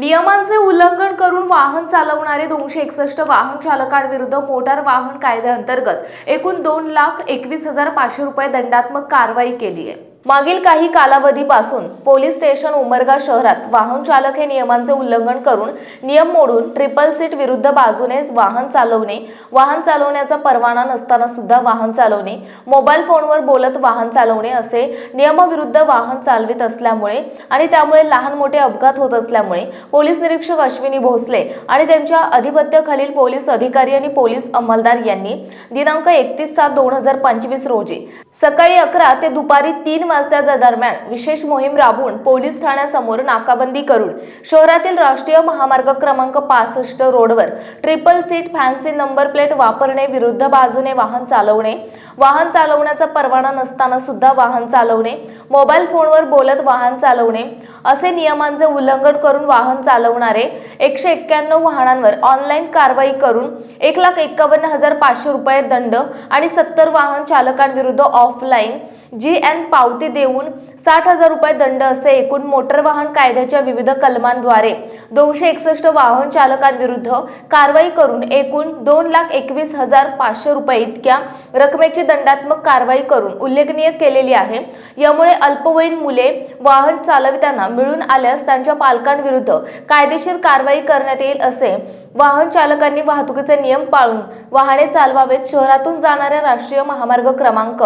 नियमांचे उल्लंघन करून वाहन चालवणारे दोनशे एकसष्ट वाहन चालकांविरुद्ध मोटार वाहन कायद्याअंतर्गत एकूण दोन लाख एकवीस हजार पाचशे रुपये दंडात्मक कारवाई केली आहे. मागील काही कालावधीपासून पोलीस स्टेशन उमरगा शहरात वाहन चालक हे नियमांचे उल्लंघन करून नियम मोडून ट्रिपल सीट विरुद्ध बाजूने वाहन चालवणे वाहन चालवण्याचा परवाना नसताना सुद्धा वाहन चालवणे मोबाईल फोनवर बोलत वाहन चालवणे असे नियमाविरुद्ध वाहन चालवित असल्यामुळे आणि त्यामुळे लहान मोठे अपघात होत असल्यामुळे पोलीस निरीक्षक अश्विनी भोसले आणि त्यांच्या अधिपत्याखालील पोलीस अधिकारी आणि पोलीस अंमलदार यांनी दिनांक एकतीस सात दोन हजार पंचवीस रोजी सकाळी अकरा ते दुपारी तीन वाजताच्या दरम्यान विशेष मोहीम राबवून पोलीस ठाण्यासमोर नाकाबंदी करून शहरातील राष्ट्रीय महामार्ग क्रमांक पासष्ट रोडवर triple seat fancy number plate वापरणे विरुद्ध बाजूने वाहन चालवणे वाहन चालवण्याचा परवाना नसताना सुद्धा वाहन चालवणे मोबाईल फोनवर बोलत वाहन चालवणे असे नियमांचे उल्लंघन करून वाहन चालवणारे एकशे एक्क्याण्णव वाहनांवर ऑनलाईन कारवाई करून एक लाख एक्कावन्न हजार पाचशे रुपये दंड आणि सत्तर वाहन चालकांविरुद्ध ऑफलाईन जी एन पावती देऊन साठ हजार रुपये दंड असे एकूण मोटर वाहन कायद्याच्या विविध कलमांद्वारे दोनशे एकसष्ट वाहन चालकांविरुद्ध कारवाई करून एकूण दोन लाख एकवीस हजार पाचशे रुपये इतक्या रकमेची दंडात्मक कारवाई करून उल्लेखनीय केलेली आहे. यामुळे अल्पवयीन मुले वाहन चालविताना मिळून आल्यास त्यांच्या पालकांविरुद्ध कायदेशीर कारवाई करण्यात येईल असे वाहन चालकांनी वाहतुकीचे नियम पाळून वाहने चालवावेत शहरातून जाणाऱ्या राष्ट्रीय महामार्ग क्रमांक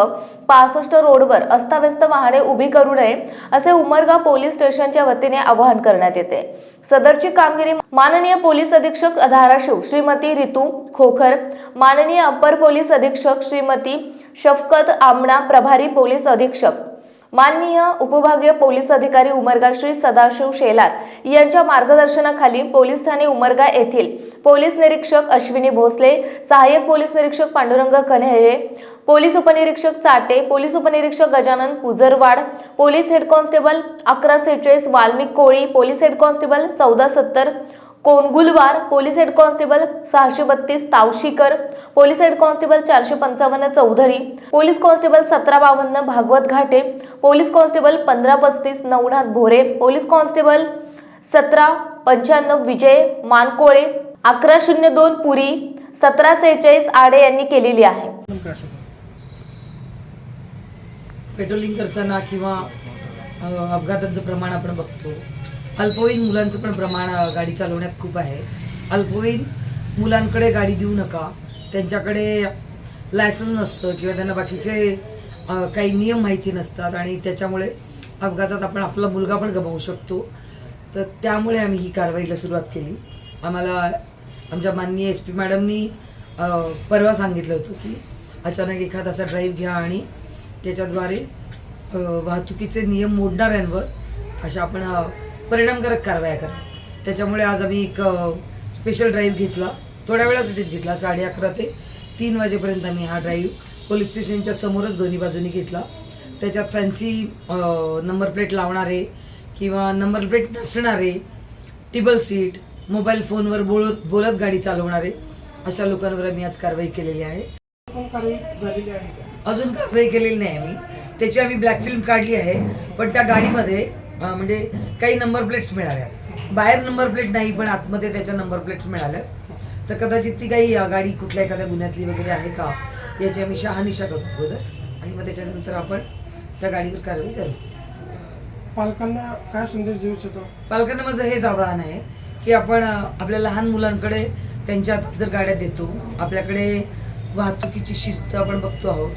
पासष्ट रोडवर अस्ताव्यस्त वाहने उभी करू नये असे उमरगा पोलीस स्टेशनच्या वतीने आवाहन करण्यात येते. सदरची कामगिरी माननीय पोलीस अधीक्षक धाराशिव श्रीमती रितू खोखर माननीय अप्पर पोलीस अधीक्षक श्रीमती शफकत आमणा प्रभारी पोलीस अधीक्षक माननीय उपविभागीय पोलीस अधिकारी उमरगा श्री सदाशिव शेलार यांच्या मार्गदर्शनाखाली पोलीस ठाणे उमरगा येथील पोलीस निरीक्षक अश्विनी भोसले सहाय्यक पोलीस निरीक्षक पांडुरंग कन्हेरे पोलीस उपनिरीक्षक चाटे पोलीस उपनिरीक्षक Gajanan Pujarwad police head constable अकरा सेहेचाळीस Valmik Koli police head constable चौदा सत्तर कोनगुलवार पोलीस हेड कॉन्स्टेबल सहाशे बत्तीस तावशीकर पोलीस हेड कॉन्स्टेबल चारशे पंचावन्न चौधरी पोलीस कॉन्स्टेबल सतरा बावन्न भागवत घाटे पोलीस कॉन्स्टेबल पंधरा पस्तीस नवनाथ भोरे पोलीस कॉन्स्टेबल सतरा पंच्याण्णव विजय मानकोळे अकरा शून्य दोन पुरी सतरा सेहेचाळीस आडे यांनी केलेली आहे. पेट्रोलिंग करताना किंवा अपघातांचं प्रमाण आपण बघतो. अल्पवयीन मुलांचं पण प्रमाण गाडी चालवण्यात खूप आहे. अल्पवयीन मुलांकडे गाडी देऊ नका. त्यांच्याकडे लायसन्स नसतं किंवा त्यांना बाकीचे काही नियम माहिती नसतात आणि त्याच्यामुळे अपघातात आपण आपला मुलगा पण गमावू शकतो. तर त्यामुळे आम्ही ही कारवाईला सुरुवात केली. आम्हाला आमच्या माननीय एस पी मॅडमनी परवा सांगितलं होतं की अचानक एखादा असा ड्राईव्ह घ्या आणि त्याच्याद्वारे वाहतुकीचे नियम मोडणाऱ्यांवर अशा आपण परिणामकारक कारवाया करा. त्याच्यामुळे आज आम्ही एक स्पेशल ड्राईव्ह घेतला. थोड्या वेळासाठीच घेतला साडे अकरा ते तीन वाजेपर्यंत आम्ही हा ड्राईव्ह पोलीस स्टेशनच्या समोरच दोन्ही बाजूनी घेतला. त्याच्यात फॅन्सी नंबर प्लेट लावणारे किंवा नंबर प्लेट नसणारे टिबल सीट मोबाईल फोनवर बोलत बोलत गाडी चालवणारे अशा लोकांवर आम्ही आज कारवाई केलेली आहे. अजून कारवाई केलेली नाही आम्ही. त्याची आम्ही ब्लॅक फिल्म काढली आहे पण त्या गाडीमध्ये म्हणजे काही नंबर प्लेट्स मिळाल्या. बाहेर नंबर प्लेट नाही पण आतमध्ये त्याच्या नंबर प्लेट्स मिळाल्या. तर कदाचित ती काही गाडी कुठल्या एखाद्या गुन्ह्यातली वगैरे आहे का? याची आम्ही शहानिशा करू अगोदर. आणि मग त्याच्यानंतर आपण त्या गाडीवर कारवाई करू. पालकांना काय संदेश देऊ इच्छितो? पालकांना माझं हेच आवाहन आहे की आपण आपल्या लहान मुलांकडे त्यांच्या हातात जर गाड्या देतो आपल्याकडे वाहतुकीची शिस्त आपण बघतो आहोत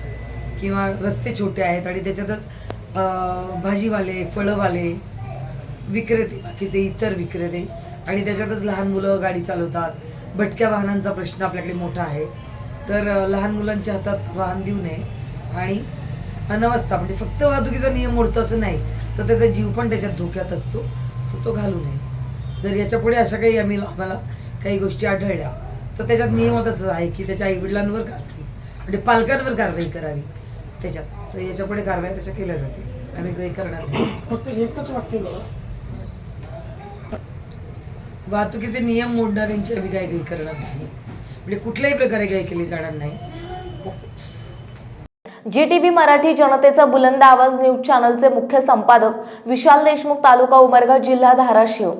किंवा रस्ते छोटे आहेत आणि त्याच्यातच भाजीवाले फळंवाले विक्रेते बाकीचे इतर विक्रेते. आणि त्याच्यातच लहान मुलं गाडी चालवतात. भटक्या वाहनांचा प्रश्न आपल्याकडे मोठा आहे. तर लहान मुलांच्या हातात वाहन देऊ नये. आणि अनवस्था म्हणजे फक्त वाहतुकीचा नियम मोडतो असं नाही तर त्याचा जीव पण त्याच्यात धोक्यात असतो. तर तो घालू नये. जर याच्यापुढे अशा काही आम्ही आम्हाला काही गोष्टी आढळल्या तर त्याच्यात नियमच आहे की त्याच्या आईवडिलांवर कारवाई म्हणजे पालकांवर कारवाई करावी. त्याच्यात. तर याच्यापुढे कारवाई तशा केल्या जातील आम्ही काही करणार नाही. फक्त एकच वाक्य बघा वाहतुकीचे नियम मोडणाऱ्यांची आम्ही काही काही करणार नाही. म्हणजे कुठल्याही प्रकारे काही केली जाणार नाही. जी टी मराठी जनतेचा बुलंद आवाज न्यूज चॅनलचे मुख्य संपादक विशाल देशमुख तालुका उमरगा जिल्हा धाराशिव.